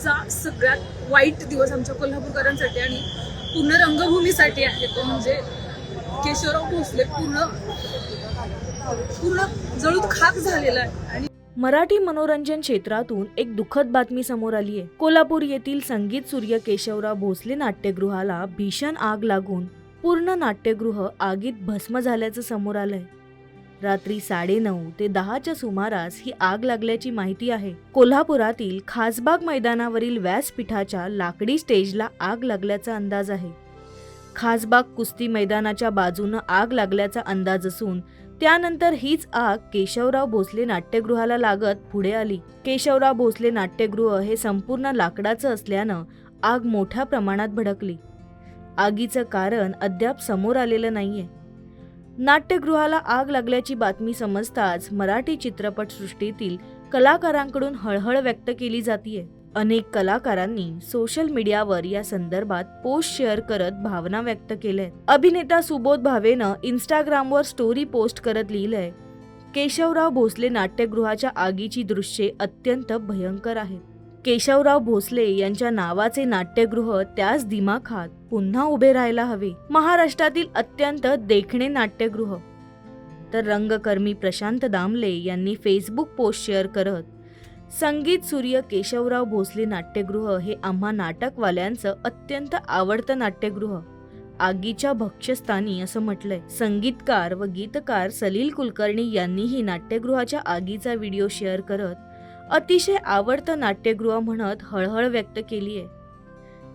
आजचा सगळ्यात वाईट दिवस आमच्या कोल्हापूरकरांसाठी आणि पूर्ण रंगभूमीसाठी आहे तो म्हणजे केशवराव भोसले पूर्ण पूर्ण जळून खाक झालेला आहे. आणि मराठी मनोरंजन क्षेत्रातून एक दुःखद बातमी समोर आली आहे. कोल्हापूर येथील संगीत सूर्य केशवराव भोसले नाट्यगृहाला भीषण आग लागून पूर्ण नाट्यगृह आगीत भस्म झाल्याचं समोर आलंय. रात्री साडेनऊ ते दहाच्या सुमारास ही आग लागल्याची माहिती आहे. कोल्हापुरातील खासबाग मैदानावरील व्यासपीठाच्या लाकडी स्टेजला आग लागल्याचा अंदाज आहे. खासबाग कुस्ती मैदानाच्या बाजूनं आग लागल्याचा अंदाज असून त्यानंतर हीच आग केशवराव भोसले नाट्यगृहाला लागत पुढे आली. केशवराव भोसले नाट्यगृह हे संपूर्ण लाकडाचं असल्यानं आग मोठ्या प्रमाणात भडकली. आगीचं कारण अद्याप समोर आलेलं नाहीये. नाट्यगृहाला आग लागल्याची बातमी समजताच मराठी चित्रपटसृष्टीतील कलाकारांकडून हळहळ व्यक्त केली जातीये. अनेक कलाकारांनी सोशल मीडियावर या संदर्भात पोस्ट शेअर करत भावना व्यक्त केल्या अभिनेता सुबोध भावेनं इंस्टाग्रामवर स्टोरी पोस्ट करत लिहिलंय केशवराव भोसले नाट्यगृहाच्या आगीची दृश्ये अत्यंत भयंकर आहेत. केशवराव भोसले यांच्या नावाचे नाट्यगृह त्याच दिमाखात पुन्हा उभे राहायला हवे. महाराष्ट्रातील अत्यंत देखणे नाट्यगृह. तर रंगकर्मी प्रशांत दामले यांनी फेसबुक पोस्ट शेअर करत संगीत सूर्य केशवराव भोसले नाट्यगृह हे आम्हा नाटकवाल्यांचं अत्यंत आवडतं नाट्यगृह. आगीच्या भक्ष्यस्थानी असं म्हटलंय. संगीतकार व गीतकार सलील कुलकर्णी यांनीही नाट्यगृहाच्या आगीचा व्हिडिओ शेअर करत अतिशय आवडतं नाट्यगृह म्हणत हळहळ व्यक्त केली आहे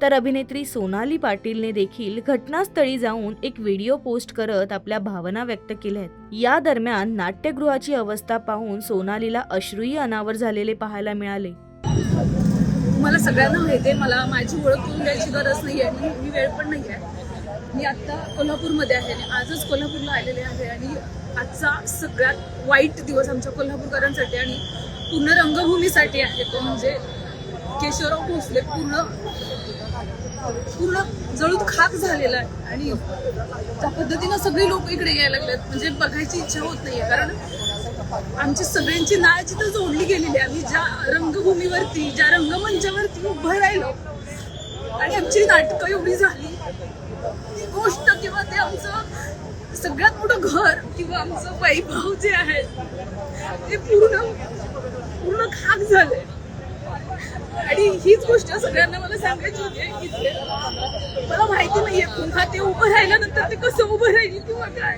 तर अभिनेत्री सोनाली पाटीलने देखील घटनास्थळी जाऊन एक व्हिडिओ पोस्ट करत आपल्या भावना व्यक्त केल्या आहेत या दरम्यान नाट्यगृहाची अवस्था पाहून सोनालीला अश्रूही अनावर झालेले पाहायला मिळाले. मला सगळ्यांना माहिती आहे मला माझी ओळख करून द्यायची गरज नाही आहे मी मी वेळ पण नाही आहे मी आत्ता कोल्हापूरमध्ये आहे आणि आजच कोल्हापूरला आलेले आहे आणि आजचा सगळ्यात वाईट दिवस आमच्या कोल्हापूरकरांसाठी आणि पूर्ण रंगभूमीसाठी आहे तो म्हणजे केशवराव भोसले. पूर्ण पूर्ण जळून खाक झालेला आहे. आणि त्या पद्धतीनं सगळी लोक इकडे यायला लागलेत म्हणजे बघायची इच्छा होत नाहीये. कारण आमची सगळ्यांची नाळ तर जोडली गेलेली आहे. आम्ही ज्या रंगभूमीवरती ज्या रंगमंचावरती उभं राहिलो आणि आमची नाटकं एवढी झाली ती गोष्ट किंवा ते आमचं सगळ्यात मोठं घर किंवा आमचं वैभव जे आहे ते पूर्ण पूर्ण खाक झाले. आणि हीच गोष्ट सगळ्यांना मला सांगायची होती मला माहिती नाहीये पुन्हा ते उभं राहिल्यानंतर ते कसं उभं राहील किंवा काय.